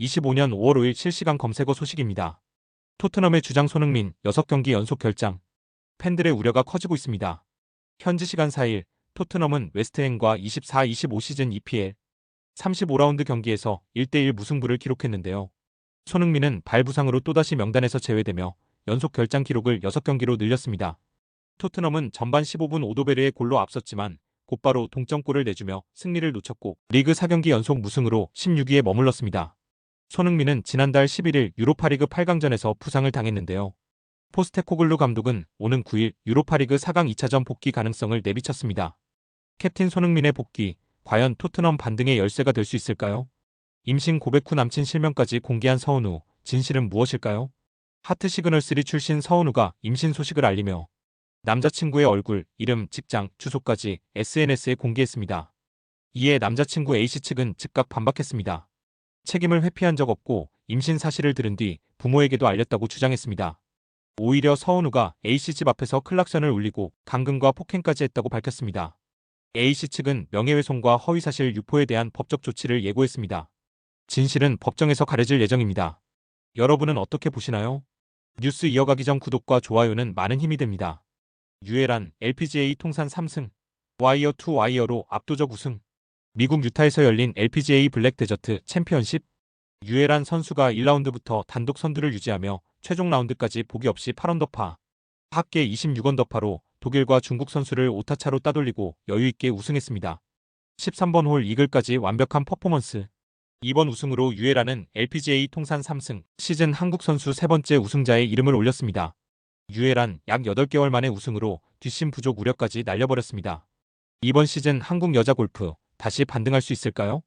2025년 5월 5일 실시간 검색어 소식입니다. 토트넘의 주장 손흥민 6경기 연속 결장. 팬들의 우려가 커지고 있습니다. 현지 시간 4일 토트넘은 웨스트햄과 24-25 시즌 EPL 35라운드 경기에서 1대1 무승부를 기록했는데요. 손흥민은 발 부상으로 또다시 명단에서 제외되며 연속 결장 기록을 6경기로 늘렸습니다. 토트넘은 전반 15분 오도베르의 골로 앞섰지만 곧바로 동점골을 내주며 승리를 놓쳤고 리그 4경기 연속 무승으로 16위에 머물렀습니다. 손흥민은 지난달 11일 유로파리그 8강전에서 부상을 당했는데요. 포스테코글루 감독은 오는 9일 유로파리그 4강 2차전 복귀 가능성을 내비쳤습니다. 캡틴 손흥민의 복귀, 과연 토트넘 반등의 열쇠가 될 수 있을까요? 임신 고백 후 남친 실명까지 공개한 서은우, 진실은 무엇일까요? 하트 시그널3 출신 서은우가 임신 소식을 알리며 남자친구의 얼굴, 이름, 직장, 주소까지 SNS에 공개했습니다. 이에 남자친구 A씨 측은 즉각 반박했습니다. 책임을 회피한 적 없고 임신 사실을 들은 뒤 부모에게도 알렸다고 주장했습니다. 오히려 서은우가 A씨 집 앞에서 클락션을 울리고 감금과 폭행까지 했다고 밝혔습니다. A씨 측은 명예훼손과 허위사실 유포에 대한 법적 조치를 예고했습니다. 진실은 법정에서 가려질 예정입니다. 여러분은 어떻게 보시나요? 뉴스 이어가기 전 구독과 좋아요는 많은 힘이 됩니다. 유에란 LPGA 통산 3승, 와이어 투 와이어로 압도적 우승. 미국 유타에서 열린 LPGA 블랙 데저트 챔피언십. 유에란 선수가 1라운드부터 단독 선두를 유지하며 최종 라운드까지 보기 없이 8언더파. 합계 26언더파로 독일과 중국 선수를 오타차로 따돌리고 여유있게 우승했습니다. 13번 홀 이글까지 완벽한 퍼포먼스. 이번 우승으로 유에라는 LPGA 통산 3승, 시즌 한국 선수 세 번째 우승자의 이름을 올렸습니다. 유에란 약 8개월 만에 우승으로 뒷심 부족 우려까지 날려버렸습니다. 이번 시즌 한국 여자 골프 다시 반등할 수 있을까요?